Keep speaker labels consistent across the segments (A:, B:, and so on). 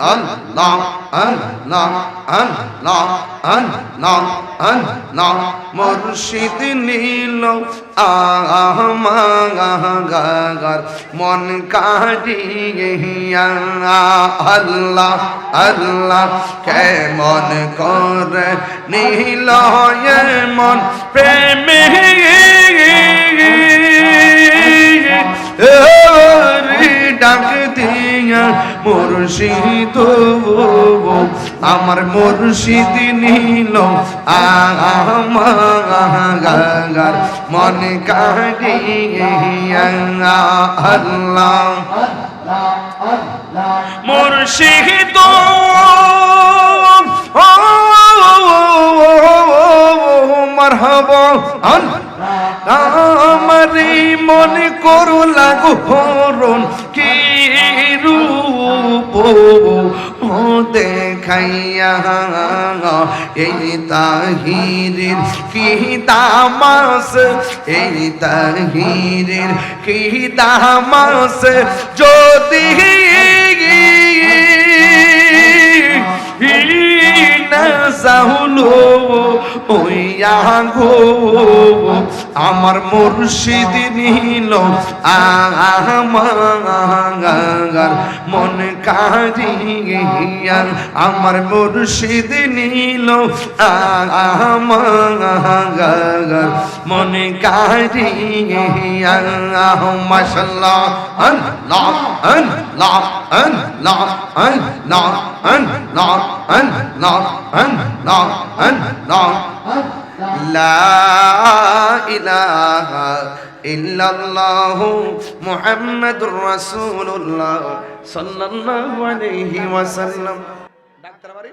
A: আল্লাহ নীল আহমাগার মন কাটিয়া আল্লাহ আল্লাহ। কেমন করে নীল মন প্রেমে ডাক দিয়া মুর্শিদ আমার মুর্শিদ নীল আমার মন আল্লাহ। মুর্শিদ আমারে মনে করো লাগো হরণ কি দেখাইয়া এই তাহিরের কি তামাস? এই তাহিরের কি তামাস? যদি গো, আমার মুর্শিদ নিল আমার মন কাজিয়া আমার মুর্শিদ নিল আমার মন কাজিয়া মাশাল্লাহ, আল্লাহ আল্লাহ আল্লাহ আল্লাহ আল্লাহ। আল্লাহ আল্লাহ আল্লাহ لا إله إلا الله محمد رسول الله صلى الله عليه وسلم ডাক্তার বাড়ি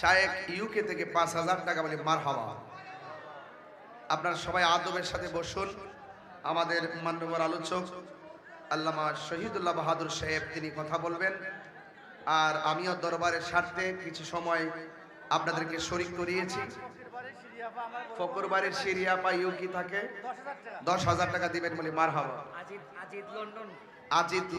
A: শায়েক ইউকে থেকে পাঁচ হাজার টাকা বলে মার হওয়া আপনারা সবাই আদবের সাথে বসুন আমাদের মান্যবর আলোচক আল্লামা শহীদুল্লাহ বাহাদুর সাহেব তিনি কথা বলবেন আর আমিও দরবারের স্বার্থে কিছু সময় আপনাদেরকে শরিক করিয়েছি। ফকরবারের বাড়ির সিরিয়া পা ইউকি থাকে। দশ হাজার টাকা। দিবেন বলে মার হওয়া
B: আজিৎ আজিদ লন্ডন।
A: আজিদ